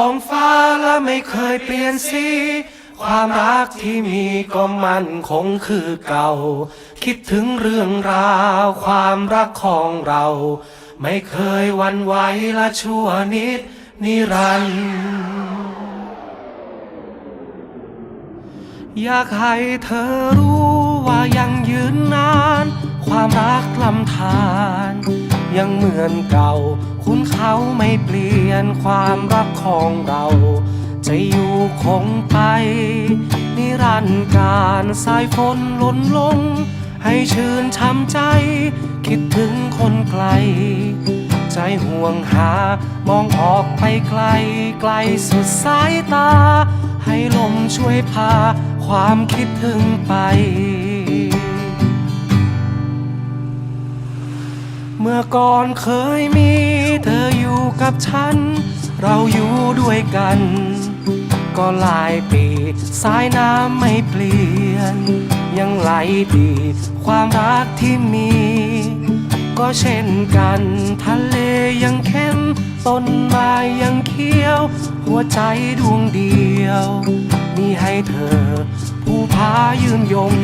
ท้องฟ้าและไม่เคยเปลี่ยนสี ความรักที่มีก็มันคงคือเก่า คิดถึงเรื่องราว ความรักของเรา ไม่เคยวันไหวและชั่วนิดนิรันดร์อยากให้เธอรู้ว่ายังยืนนาน ความรักลำธาร ยังเหมือนเก่า คุณเขาไม่เปลี่ยนความรักของเรา จะอยู่คงไป นิรันดร์การสายฝนหล่นลง ให้ชื่นช้ำใจ คิดถึงคนไกล ใจห่วงหามองออกไปไกล ไกลสุดสายตา ให้ลมช่วยพา ความคิดถึงไป มื่อก่อนเคยมีเธออยู่กับฉัน เราอยู่ด้วยกัน ก็หลายปีสายน้ำไม่เปลี่ยน ยังไหลดี ความรักที่มี ก็เช่นกัน ทะเลยังเข้มต้นไม้ยังเขียว หัวใจดวงเดียว มีให้เธอ ผู้ายืนยง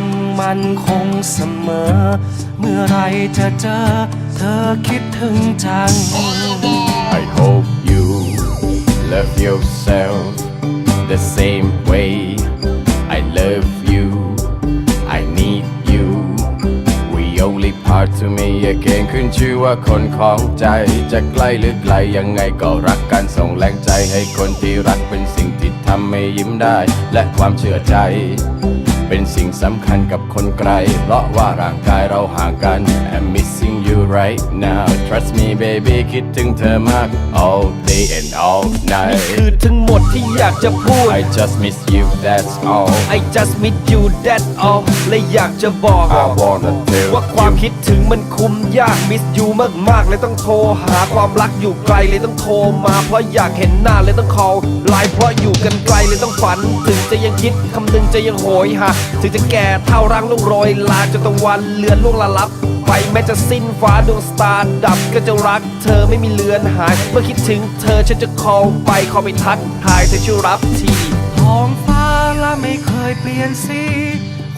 มันคงเสมอ เมื่อไรจะเจอ เธอคิดถึงจัง I hope you love yourself the same way I love you I need you we only part to me again ขึ้นชื่อว่าคนของใจ จะใกล้หรือไกลยังไงก็รักกันส่งแรงใจให้คนที่รักเป็นสิ่งที่ทำให้ยิ้มได้ และความเชื่อใจ เป็นสิ่งสำคัญกับคนไกล เพราะว่าร่างกายเราห่างกัน I'm missing you right now trust me baby คิดถึงเธอมาก all day and all นี่ night คือทั้งหมดที่อยากจะพูด I just miss you that's all I just miss you that all และอยากจะบอก I wanna tell ว่าความ you คิดถึงมันคุมยาก miss you มากๆ เลยต้องโทรหาความรักอยู่ไกลเลยต้องโทรมาเพราะอยากเห็นหน้าเลยต้อง call ไลน์เพราะอยู่กันไกลเลยต้องฝัน ถึงจะยังคิดคำนึงจะยังโหยหาถึงจะแก่เท่าร่างลงโรยลาจนตะวันเลือนล่วงละลับ ไปแม้จะสิ้นฟ้าดวงสตาร์ดับก็จะรักเธอไม่มีเลือนหาย เมื่อคิดถึงเธอฉันจะ call ไป call ไปทักทายเธอช่วยรับทีท้องฟ้าและไม่เคยเปลี่ยนสี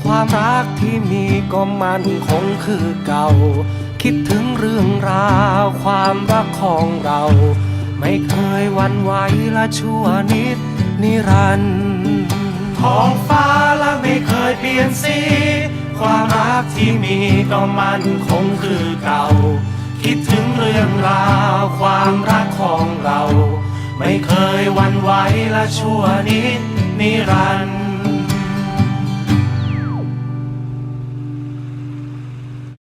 ความรักที่มีก็มันคงคือเก่า คิดถึงเรื่องราว ความรักของเรา ไม่เคยวันไหวละชั่วนิดนิรันดร์ท้องฟ้าและไม่เคยเปลี่ยนสีความรัก ที่มีก็มันคงคือเก่า คิดถึงเรื่องราวความรักของเรา ไม่เคยวันไหวและชั่วนิดนิรัน